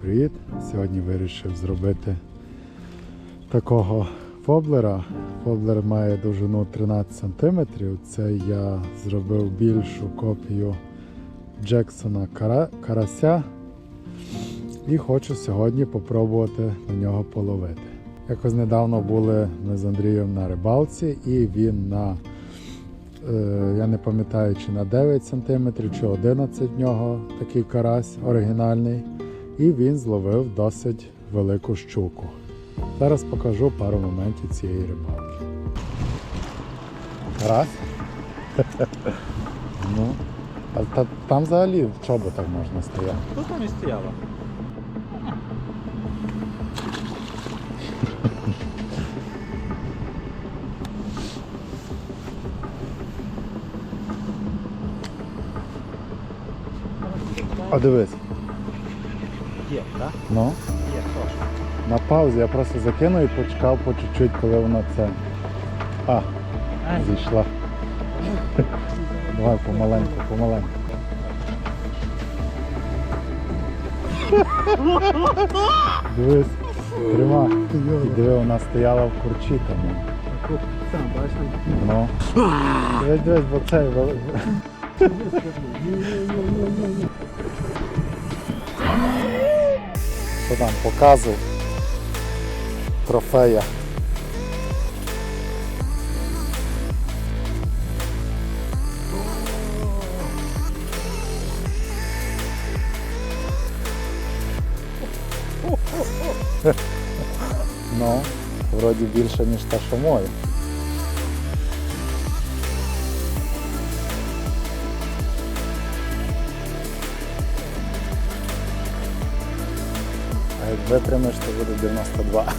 привіт! Сьогодні вирішив зробити такого воблера. Воблер має довжину 13 см. Це я зробив більшу копію Джексона Кара- Карася. І хочу сьогодні попробувати на нього половити. Якось недавно були ми з Андрієм на рибалці, і він на Е, я не пам'ятаю, чи на 9 см, чи 11 в нього такий карась оригінальний. І він зловив досить велику щуку. Зараз покажу пару моментів цієї рибалки. Карась? ну, а та, там взагалі в чоботах можна стояти. Хто там і стояла? А дивись, Ну, Є, що? на паузі я просто закинув і почекав по чуть-чуть, коли вона це. А, Ай, зійшла. Давай помаленьку, помаленьку. Дивись, трима. І диви, вона стояла в курчі тому. Сам бачиш? Ну. Дивись, дивись, бо цей вели- Що там, показуй. Трофея. Ну, вроді більше, ніж та, що моя. Витримаєш, то буде 92.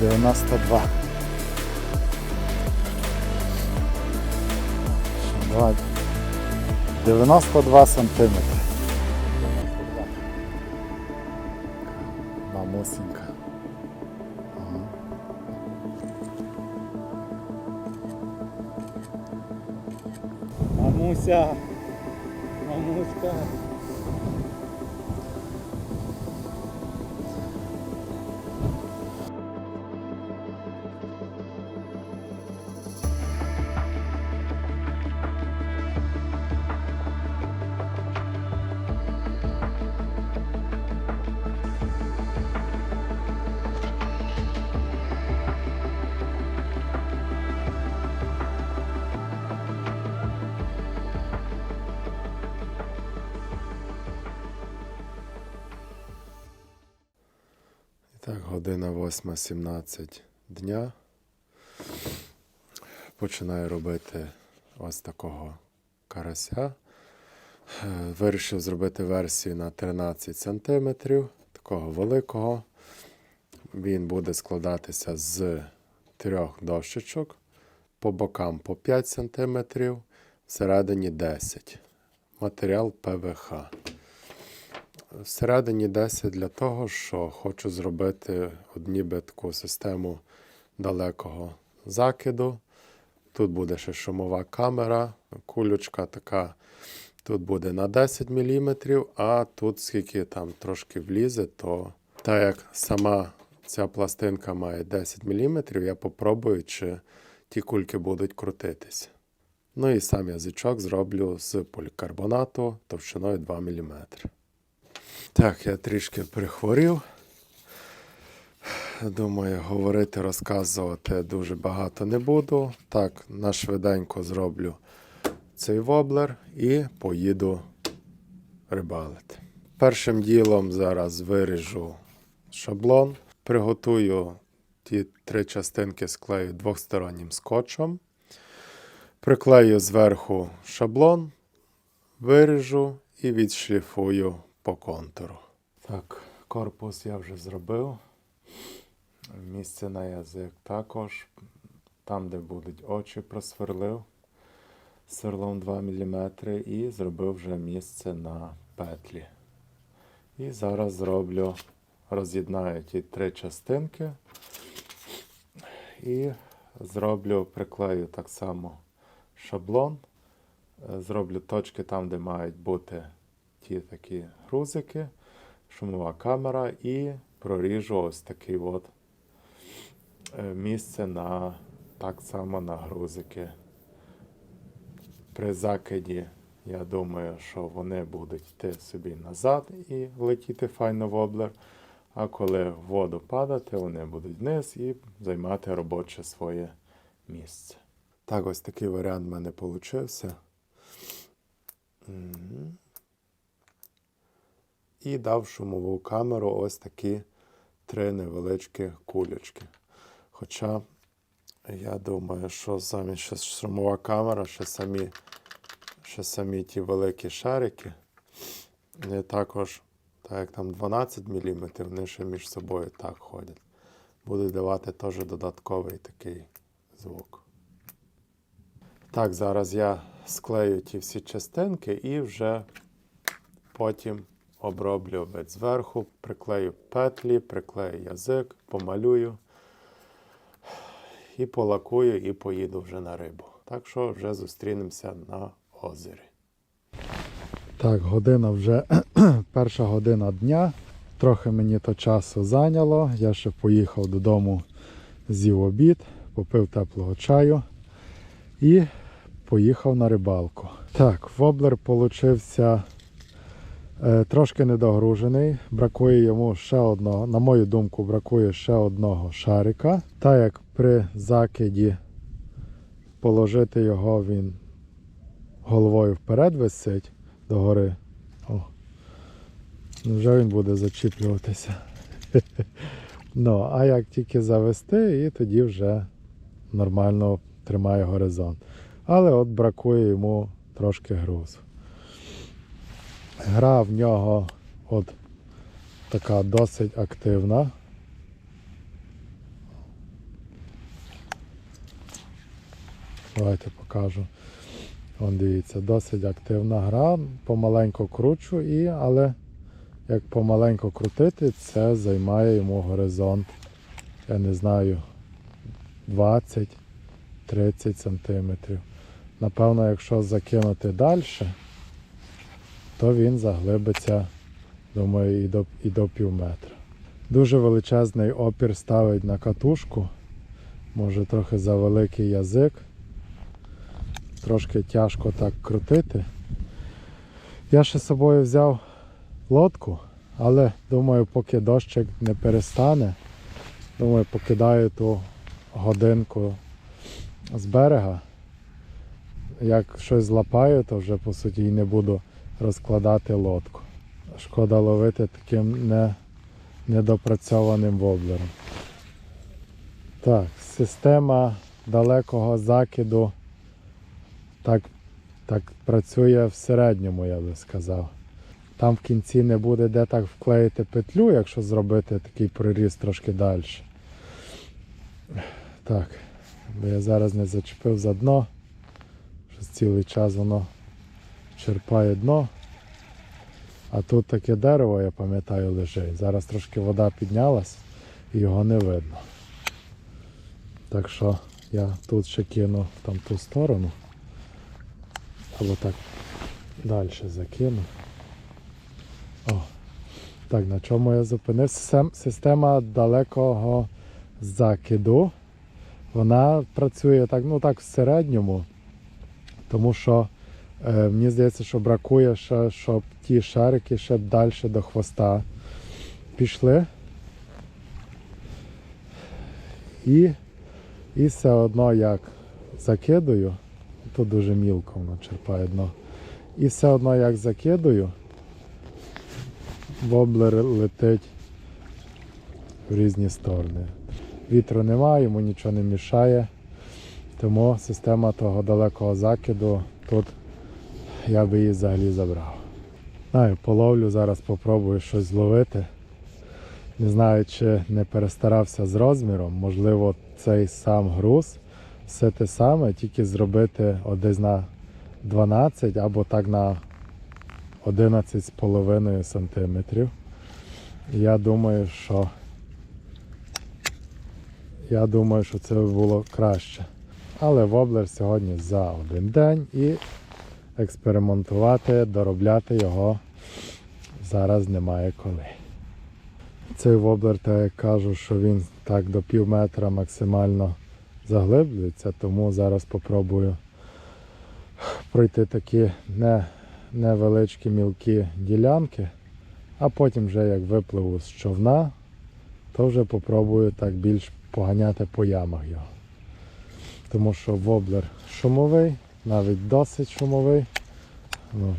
92. Що, Давай. 92 сантиметри. Мамусенька. Ага. Мамуся. Година 8.17 дня. Починаю робити ось такого карася. Е, Вирішив зробити версію на 13 см, такого великого. Він буде складатися з трьох дощечок, по бокам по 5 см, всередині 10 Матеріал ПВХ. Всередині 10 для того, що хочу зробити от таку систему далекого закиду. Тут буде ще шумова камера, кулючка така. Тут буде на 10 мм, а тут скільки там трошки влізе, то так як сама ця пластинка має 10 мм, я попробую, чи ті кульки будуть крутитися. Ну і сам язичок зроблю з полікарбонату товщиною 2 мм. Так, я трішки прихворів. Думаю, говорити, розказувати дуже багато не буду. Так, на швиденько зроблю цей воблер і поїду рибалити. Першим ділом зараз виріжу шаблон, приготую ті три частинки склею двостороннім скотчем. Приклею зверху шаблон, виріжу і відшліфую по контуру. Так, корпус я вже зробив. Місце на язик також. Там, де будуть очі, просверлив сверлом 2 мм і зробив вже місце на петлі. І зараз зроблю, роз'єднаю ті три частинки і зроблю, приклею так само шаблон Зроблю точки там, де мають бути ті такі грузики, шумова камера і проріжу ось такий от е, місце на так само на грузики. При закиді я думаю, що вони будуть йти собі назад і летіти файно воблер. А коли в воду падати, вони будуть вниз і займати робоче своє місце. Так, ось такий варіант в мене получився. І дав шумову камеру ось такі три невеличкі кулечки. Хоча я думаю, що замість шумова камера, ще самі, ще самі ті великі шарики, вони також, так як там 12 мм, вони ще між собою так ходять. Будуть давати теж додатковий такий звук. Так, зараз я склею ті всі частинки і вже потім оброблю вид зверху, приклею петлі, приклею язик, помалюю і полакую, і поїду вже на рибу. Так що вже зустрінемося на озері. Так, година вже перша година дня. Трохи мені то часу зайняло. Я ще поїхав додому, з'їв обід, попив теплого чаю і поїхав на рибалку. Так, воблер получився трошки недогружений. Бракує йому ще одного, на мою думку, бракує ще одного шарика. Так як при закиді положити його він головою вперед висить догори. О. Вже він буде зачіплюватися. ну, а як тільки завести, і тоді вже нормально тримає горизонт. Але от бракує йому трошки грузу. Гра в нього от така досить активна. Давайте покажу. Вон дивіться, досить активна гра, помаленьку кручу, і, але як помаленьку крутити, це займає йому горизонт, я не знаю, 20-30 сантиметрів. Напевно, якщо закинути далі, то він заглибиться, думаю, і до, і до пів метра. Дуже величезний опір ставить на катушку, може трохи завеликий язик трошки тяжко так крутити. Я ще з собою взяв лодку, але думаю, поки дощик не перестане, думаю, покидаю ту годинку з берега. Як щось злапаю, то вже по суті і не буду розкладати лодку. Шкода ловити таким не, недопрацьованим воблером. Так, система далекого закиду так, так працює в середньому, я би сказав. Там в кінці не буде де так вклеїти петлю, якщо зробити такий проріз трошки далі. Так, бо я зараз не зачепив за дно. Що цілий час воно черпає дно. А тут таке дерево, я пам'ятаю, лежить. Зараз трошки вода піднялась і його не видно. Так що я тут ще кину в ту сторону. Або так далі закину. О, так, на чому я зупинився? Система далекого закиду. Вона працює так, ну так в середньому, тому що мені здається, що бракує ще, щоб ті шарики ще далі до хвоста пішли. І, і все одно як закидую, Тут дуже мілко воно черпає дно. І все одно як закидую, воблер летить в різні сторони. Вітру немає, йому нічого не мішає. Тому система того далекого закиду тут я би її взагалі забрав. Знаю, половлю, зараз попробую щось зловити. Не знаю, чи не перестарався з розміром, можливо, цей сам груз все те саме, тільки зробити десь на 12 або так на 11,5 сантиметрів. Я думаю, що я думаю, що це було краще. Але воблер сьогодні за один день і експериментувати, доробляти його зараз немає коли. Цей воблер, так як кажу, що він так до пів метра максимально заглиблюється, тому зараз спробую пройти такі не, невеличкі мілкі ділянки, а потім вже як випливу з човна, то вже попробую так більш поганяти по ямах його. Тому що воблер шумовий, навіть досить шумовий. Ну,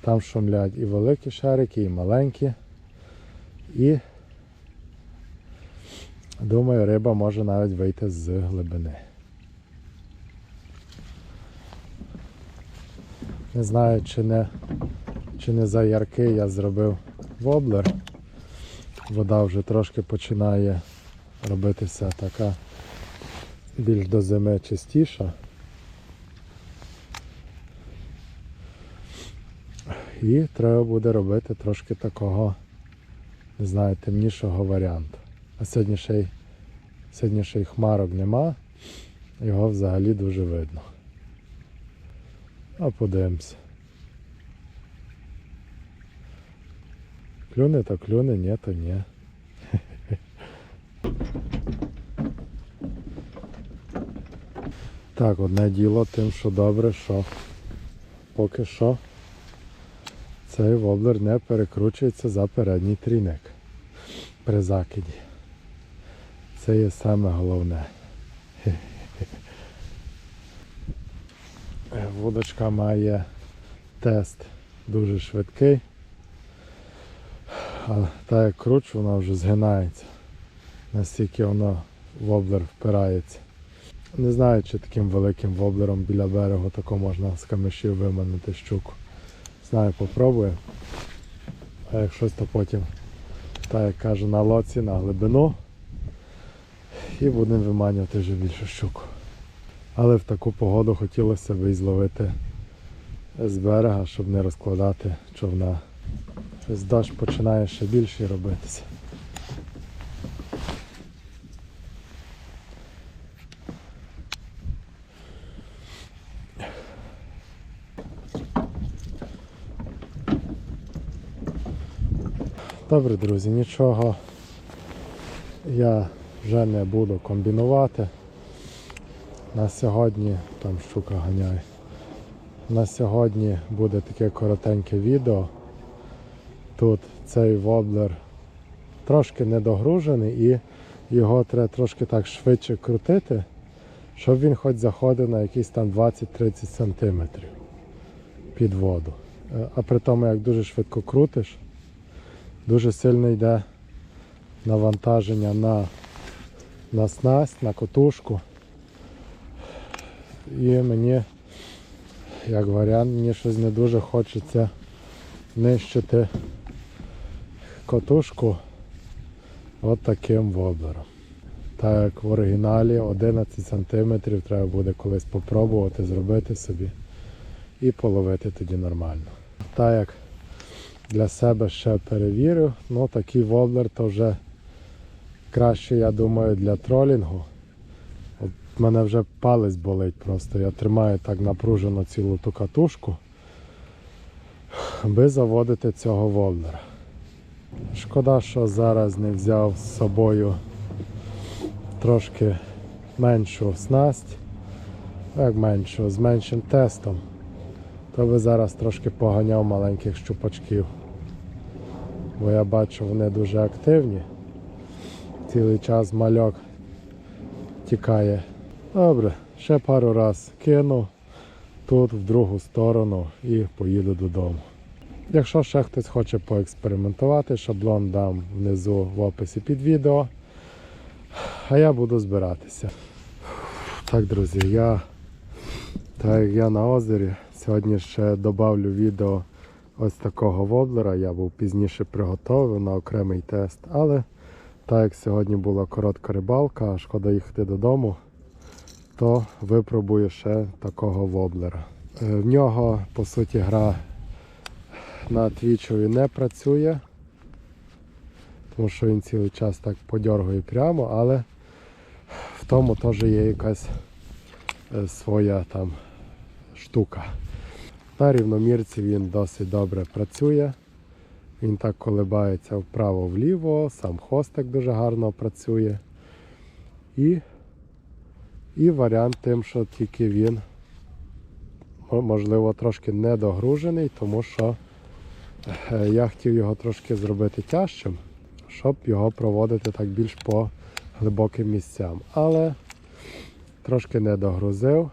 Там шумлять і великі шарики, і маленькі. І думаю, риба може навіть вийти з глибини. Не знаю, чи не, чи не за яркий я зробив воблер. Вода вже трошки починає робитися така більш до зими чистіша. І треба буде робити трошки такого, не знаю, темнішого варіанту. А сьогодні ще й, сьогодні ще й хмарок нема, його взагалі дуже видно. А подивимося. Клюне то клюне, ні, то ні. Так, одне діло тим, що добре, що поки що цей воблер не перекручується за передній трійник при закиді. Це є саме головне. Вудочка має тест дуже швидкий. А та як кручу, вона вже згинається. Настільки воно воблер впирається. Не знаю, чи таким великим воблером біля берегу тако можна з камешів виманити щуку. Знаю, попробую. А як щось, то потім, так як кажу, на лоці, на глибину. І будемо виманювати вже більшу щуку. Але в таку погоду хотілося б і зловити з берега, щоб не розкладати човна. Щось дощ починає ще більше робитися. Добре, друзі, нічого я вже не буду комбінувати. На сьогодні там щука ганяє. На сьогодні буде таке коротеньке відео. Тут цей воблер трошки недогружений і його треба трошки так швидше крутити, щоб він хоч заходив на якісь там 20-30 см під воду. Е, А при тому, як дуже швидко крутиш, дуже сильно йде навантаження на, на снасть, на котушку. І мені, як варіант, мені щось не дуже хочеться нищити котушку от таким воблером. Так як в оригіналі 11 см треба буде колись попробувати зробити собі і половити тоді нормально. Так як для себе ще перевірю, ну такий воблер то вже краще, я думаю, для тролінгу. От мене вже палець болить просто. Я тримаю так напружено цілу ту катушку, аби заводити цього воблера. Шкода, що зараз не взяв з собою трошки меншу снасть, як меншу, з меншим тестом, то би зараз трошки поганяв маленьких щупачків. Бо я бачу, вони дуже активні. Цілий час мальок тікає. Добре, ще пару раз кину тут в другу сторону і поїду додому. Якщо ще хтось хоче поекспериментувати, шаблон дам внизу в описі під відео. А я буду збиратися. Так, друзі, я так як я на озері. Сьогодні ще додавлю відео ось такого воблера. Я був пізніше приготовив на окремий тест. Але так як сьогодні була коротка рибалка, а шкода їхати додому, то випробую ще такого воблера. Е, В нього, по суті, гра на твічові не працює, тому що він цілий час так подьоргує прямо, але в тому теж є якась е, своя там штука. На рівномірці він досить добре працює. Він так колебається вправо-вліво, сам хостик дуже гарно працює. І, і варіант тим, що тільки він можливо трошки недогружений, тому що е, я хотів його трошки зробити тяжчим, щоб його проводити так більш по глибоким місцям. Але трошки не догрузив.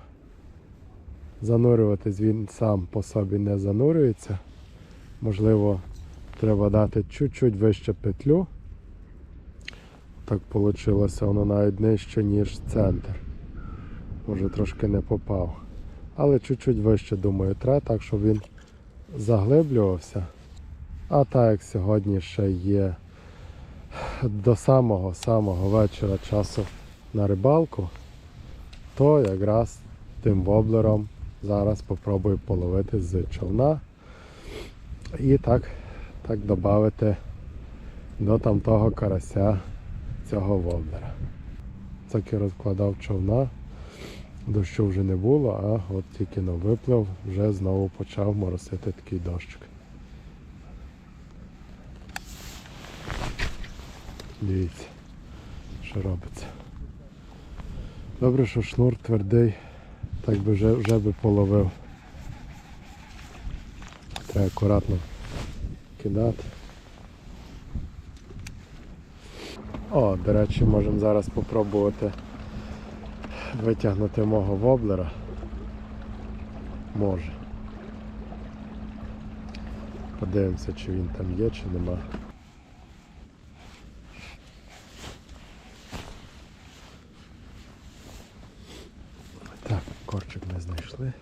Занурюватись він сам по собі не занурюється. Можливо, треба дати чуть-чуть вище петлю. Так вийшло, воно навіть нижче, ніж центр. Може трошки не попав. Але чуть-чуть вище, думаю, треба, так, щоб він заглиблювався. А так як сьогодні ще є до самого-самого вечора часу на рибалку, то якраз тим воблером зараз спробую половити з човна і так, так додати до там того карася цього воблера. Так і розкладав човна, дощу вже не було, а от тільки но виплив, вже знову почав моросити такий дощик. Дивіться, що робиться. Добре, що шнур твердий, так би вже, вже би половив. Треба акуратно кидати. О, до речі, можемо зараз спробувати витягнути мого воблера. Може. Подивимося, чи він там є, чи нема. Так, корчик ми знайшли.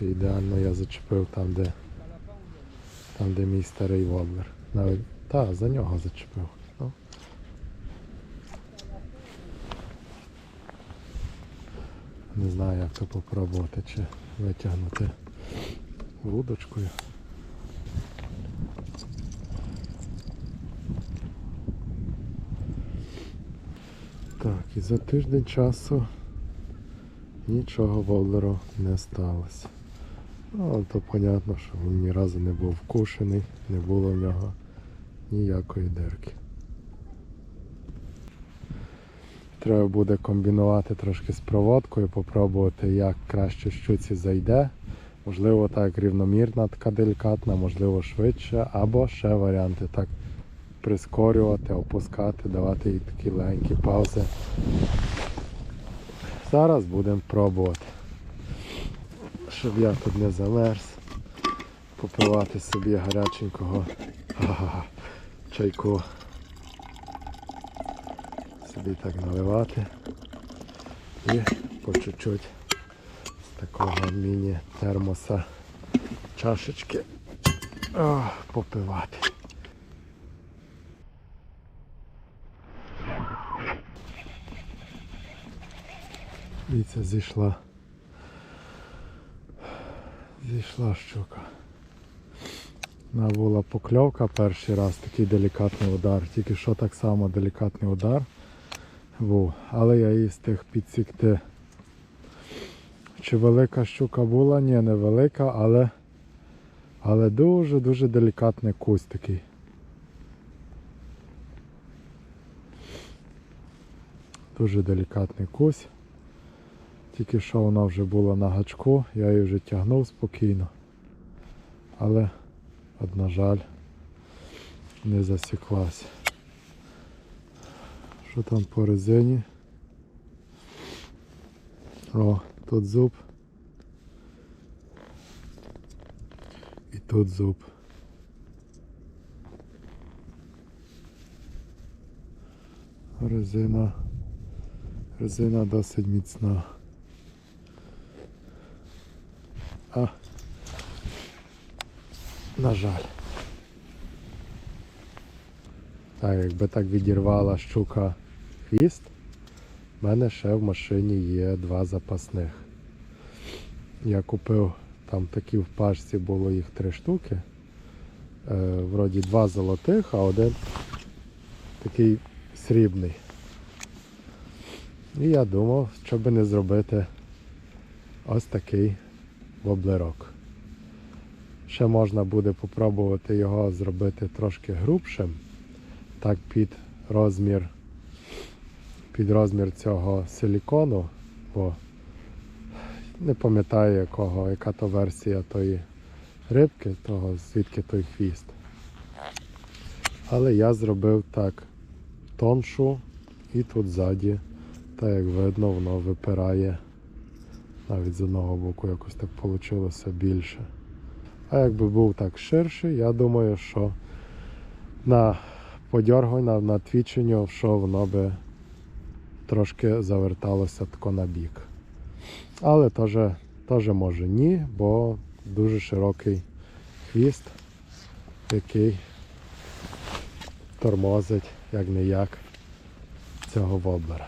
Дивіться, ідеально я зачепив там, де там, де мій старий воблер. Навіть та, за нього зачепив. Ну. Не знаю, як то попробувати, чи витягнути вудочкою. Так, і за тиждень часу нічого воблеру не сталося. Ну, то понятно, що він ні разу не був вкушений, не було в нього ніякої дирки. Треба буде комбінувати трошки з проводкою, попробувати, як краще щуці зайде. Можливо, так рівномірна, така делікатна, можливо, швидше, або ще варіанти так прискорювати, опускати, давати їй такі легенькі паузи. Зараз будемо пробувати. Щоб я тут не замерз. Попивати собі гаряченького чайку. Собі так наливати. І по чуть-чуть з такого міні-термоса чашечки попивати. Дивіться, зійшла. Зійшла щука. Вона була покльовка перший раз, такий делікатний удар. Тільки що так само делікатний удар був. Але я її встиг підсікти. Чи велика щука була? Ні, не велика, але, але дуже-дуже делікатний кусь такий. Дуже делікатний кусь. Тільки що вона вже була на гачку, я її вже тягнув спокійно. Але, от, на жаль, не засіклась. Що там по резині? О, тут зуб. І тут зуб. Резина. Резина досить міцна. А, на жаль. Так, якби так відірвала щука хвіст, в мене ще в машині є два запасних. Я купив там такі в пачці було їх три штуки. Е, вроді два золотих, а один такий срібний. І я думав, що би не зробити ось такий воблерок. Ще можна буде попробувати його зробити трошки грубшим, так під розмір, під розмір цього силікону, бо не пам'ятаю якого, яка то версія тої рибки, того звідки той хвіст. Але я зробив так тоншу і тут ззаді, так як видно, воно випирає навіть з одного боку якось так вийшло більше. А якби був так ширший, я думаю, що на подьоргання, на твіченню, що воно би трошки заверталося тако на бік. Але теж, теж може ні, бо дуже широкий хвіст, який тормозить як не як цього воблера.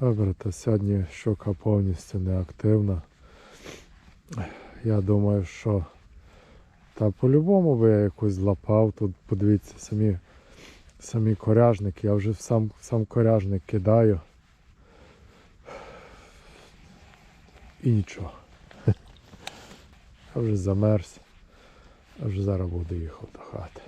Добре, то сьогодні щука повністю неактивна. Я думаю, що та по-любому би я якусь злапав. Тут подивіться, самі, самі коряжники. Я вже сам, сам коряжник кидаю. І нічого. Я вже замерз. Я вже зараз буду їхати до хати.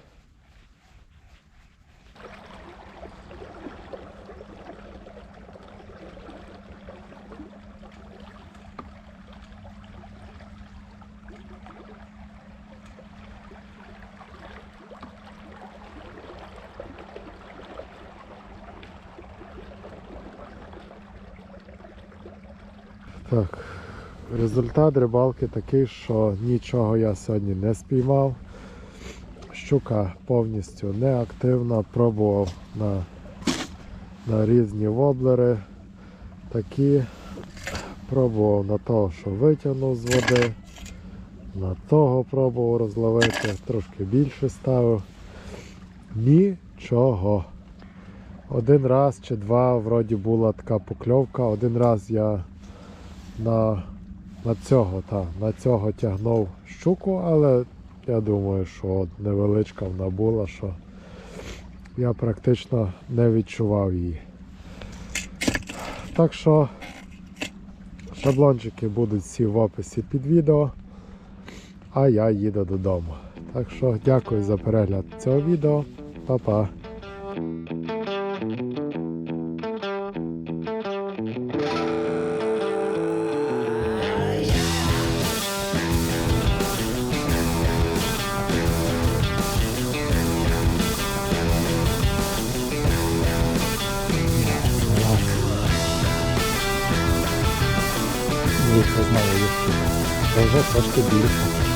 Так, результат рибалки такий, що нічого я сьогодні не спіймав. Щука повністю неактивна, пробував на, на різні воблери. Такі. Пробував на того, що витягнув з води. На того пробував розловити, трошки більше ставив. Нічого. Один раз чи два вроді була така покльовка. Один раз я на, на цього, та, на цього тягнув щуку, але я думаю, що невеличка вона була, що я практично не відчував її. Так що шаблончики будуть всі в описі під відео, а я їду додому. Так що дякую за перегляд цього відео. Па-па. Вийшла знову є